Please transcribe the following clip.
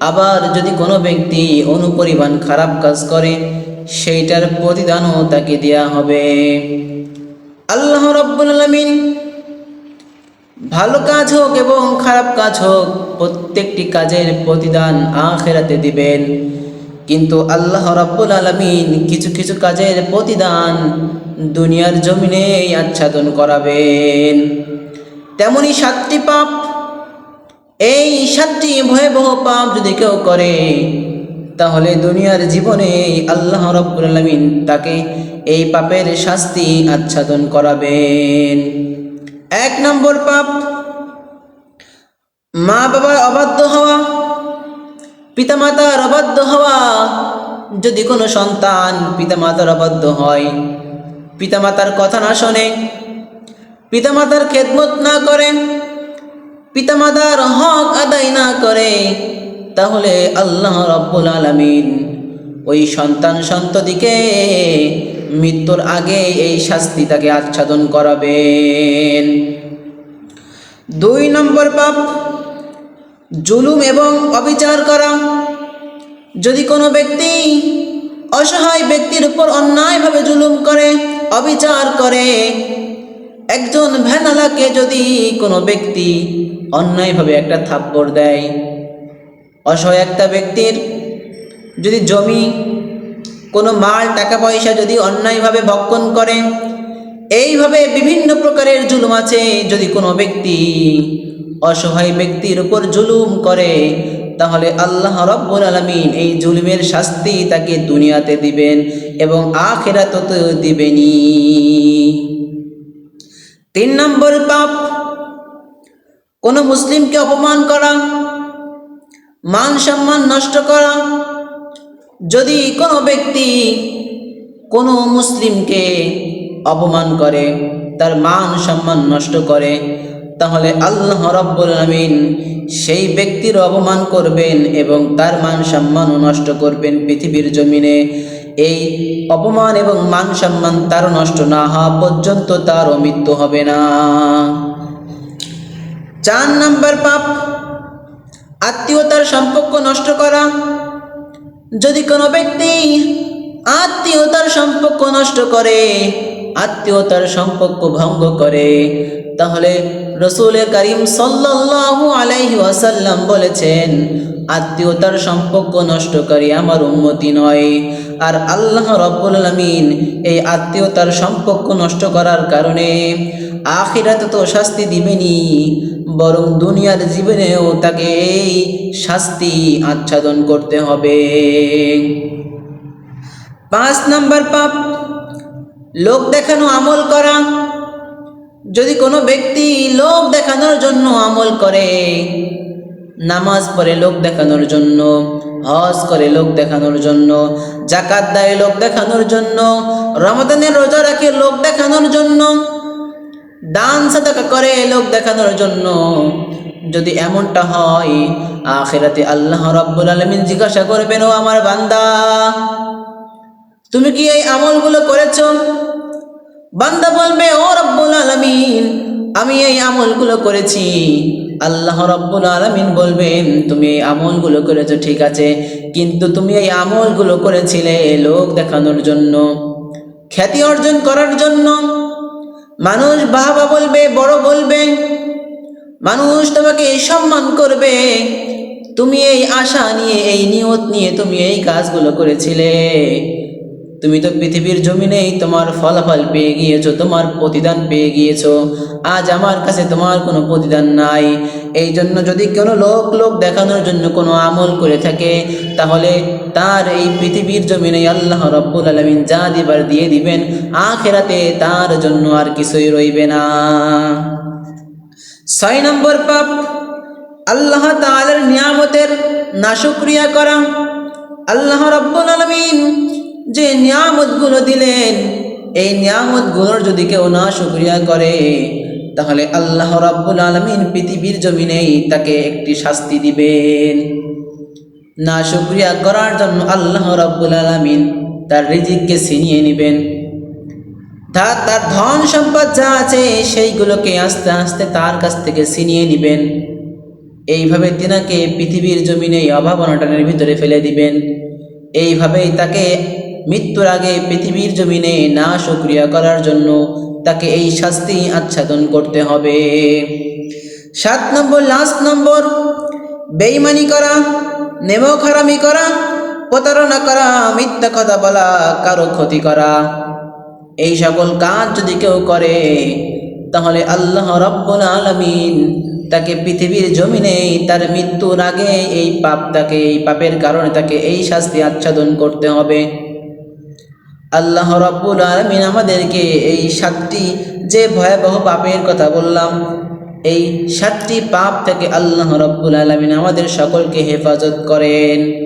আবার যদি কোনো ব্যক্তি অনুপরিমাণ খারাপ কাজ করে, সেইটার প্রতিদানও তাকে দেওয়া হবে। আল্লাহ রব্বুল আলমিন ভালো কাজ হোক এবং খারাপ কাজ হোক, প্রত্যেকটি কাজের প্রতিদান আখেরাতে দিবেন। কিন্তু আল্লাহ রাব্বুল আলমিন কিছু কিছু কাজের প্রতিদান দুনিয়ার জমিনেই আচ্ছাদন করাবেন। তেমনি সাতটি পাপ এই সাতটি ভয়াবহ পাপ যদি কেউ করে, তাহলে দুনিয়ার জীবনে আল্লাহ রব্বুল আলমিন তাকে এই পাপের শাস্তি আচ্ছাদন করাবেন। এক নম্বর পাপ, মা বাবার অবাধ্য হওয়া। পিতামাতার অবাধ্য হওয়া। যদি কোনো সন্তান পিতামাতার অবাধ্য হয়, পিতামাতার কথা না শোনে, পিতামাতার খেদমত না করে পিতামাতার হক আদায় না করে, তাহলে আল্লাহ রব্বুল আলমিন ওই সন্তান সন্ততিকে মৃত্যুর আগে এই শাস্তি তাকে আচ্ছাদন করাবেন। দুই নম্বর পাপ, জুলুম এবং অবিচার করা। যদি কোনো ব্যক্তি অসহায় ব্যক্তির উপর অন্যায়ভাবে জুলুম করে, অবিচার করে, একজন ভ্যানালাকে যদি কোনো ব্যক্তি অন্যায়ভাবে একটা থাপ্পড় দেয়। অসহায় একটা ব্যক্তির যদি জমি, কোনো মাল টাকা পয়সা যদি অন্যায়ভাবে ভক্ষণ করে, এইভাবে বিভিন্ন প্রকারের জুলুম আছে। যদি কোনো ব্যক্তি অসহায় ব্যক্তির উপর জুলুম করে, তাহলে আল্লাহ রব্বুল আলমিন এই জুলুমের শাস্তি তাকে দুনিয়াতে দিবেন এবং আখেরাত দিবেনি তিন নম্বর পাপ কোনো মুসলিমকে অপমান করা, মান সম্মান নষ্ট করা, যদি কোনো ব্যক্তি কোনো মুসলিমকে অপমান করে, তার মান সম্মান নষ্ট করে, তাহলে আল্লাহ রব্বুল আমিন সেই ব্যক্তির অপমান করবেন এবং তার মান সম্মানও নষ্ট করবেন পৃথিবীর জমিনে। এই অপমান এবং মান সম্মান তার নষ্ট না হওয়া পর্যন্ত তারও মৃত্যু হবে না। চার নাম্বার পাপ, আত্মীয়তার সম্পর্ক নষ্ট করা। যদি কোনো ব্যক্তি আত্মীয়তার সম্পর্ক নষ্ট করে, আত্মীয়তার সম্পর্ক ভঙ্গ করে, তাহলে রসুল করিম সাল্লাল্লাহু আলাইহি ওয়াসাল্লাম বলেছেন, আত্মীয়তার সম্পর্ক নষ্টকারী আমার উন্মতি নয়। আর আল্লাহ রব্বুল আলমিন এই আত্মীয়তার সম্পর্ক নষ্ট করার কারণে আখিরাতে তো শাস্তি দিবেনি বরং দুনিয়ার জীবনেও তাকে এই শাস্তি আচ্ছাদন করতে হবে। পাঁচ নাম্বার পাপ, লোক দেখানো আমল করা। যদি কোনো ব্যক্তি লোক দেখানোর জন্য আমল করে, নামাজ পড়ে লোক দেখানোর জন্য, হজ করে লোক দেখানোর জন্য, জাকাত দেয় লোক দেখানোর জন্য রমাদানের রোজা রাখে লোক দেখানোর জন্য দান সাদাকা করে লোক দেখানোর জন্য। যদি এমনটা হয়, আখেরাতে আল্লাহ রাব্বুল আলামিন জিজ্ঞাসা করবেন, ও আমার বান্দা, তুমি কি এই আমলগুলো করেছ? বান্দা বলবে, ও রব্বুল আলামিন, আমি এই আমলগুলো করেছি। আল্লাহ রব্বুল আলামিন বলবেন, তুমি এই আমলগুলো করেছ, ঠিক আছে, কিন্তু তুমি এই আমলগুলো করেছিলে লোক দেখানোর জন্য, খ্যাতি অর্জন করার জন্য। মানুষ বাবা বলবে, বড় বলবে, মানুষ তোমাকে সম্মান করবে। তুমি এই আশা নিয়ে, এই নিয়ত নিয়ে তুমি এই কাজগুলো করেছিলে। তুমি তো পৃথিবীর জমিনেই তোমার ফলাফল পেয়ে গিয়েছো, তোমার প্রতিদান পেয়ে গিয়েছো। আজ আমার কাছে তোমার কোনো প্রতিদান নাই। এই জন্য যদি কোনো লোক লোক দেখানোর জন্য কোনো আমল করে থাকে, তাহলে তার এই পৃথিবীর জমিনে আল্লাহ রব্বুল আলমিন যা দিবার দিয়ে দিবেন, আখেরাতে তার জন্য আর কিছুই রইবে না। ছয় নম্বর পাপ, আল্লাহ তাআলার নিয়ামতের নাশুক্রিয়া করা। আল্লাহ রব্বুল আলমিন যে নিয়ামতগুলো দিলেন, এই নিয়ামতগুলোর যদি কেউ না শুক্রিয়া করে, তাহলে আল্লাহ রাব্বুল আলমিন পৃথিবীর জমিনেই তাকে একটি শাস্তি দিবেন। না শুক্রিয়া করার জন্য আল্লাহ রাব্বুল আলমিন তার রিজিককে ছিনিয়ে নেবেন। তার তার ধন সম্পদ যা আছে, সেইগুলোকে আস্তে আস্তে তার কাছ থেকে ছিনিয়ে নেবেন। এইভাবে তিনাকে পৃথিবীর জমিনে অভাব অনটনের ভিতরে ফেলে দিবেন। এইভাবেই তাকে মৃত্যুর আগে পৃথিবীর জমিনে না সক্রিয়া করার জন্য তাকে এই শাস্তি আচ্ছাদন করতে হবে। সাত নম্বর লাস্ট নম্বর বেইমানি করা নেমখারামি করা, প্রতারণা করা, মিথ্যা কথা বলা, কারও ক্ষতি করা। এই সকল কাজ যদি কেউ করে, তাহলে আল্লাহ রব্বুল আলমিন তাকে পৃথিবীর জমিনে তার মৃত্যুর আগে এই পাপ তাকে, এই পাপের কারণে তাকে এই শাস্তি আচ্ছাদন করতে হবে। আল্লাহ রব্বুল আলমিন আমাদেরকে এই সাতটি যে ভয়াবহ পাপের কথা বললাম, এই সাতটি পাপ থেকে আল্লাহ রব্বুল আলমিন আমাদের সকলকে হেফাজত করেন।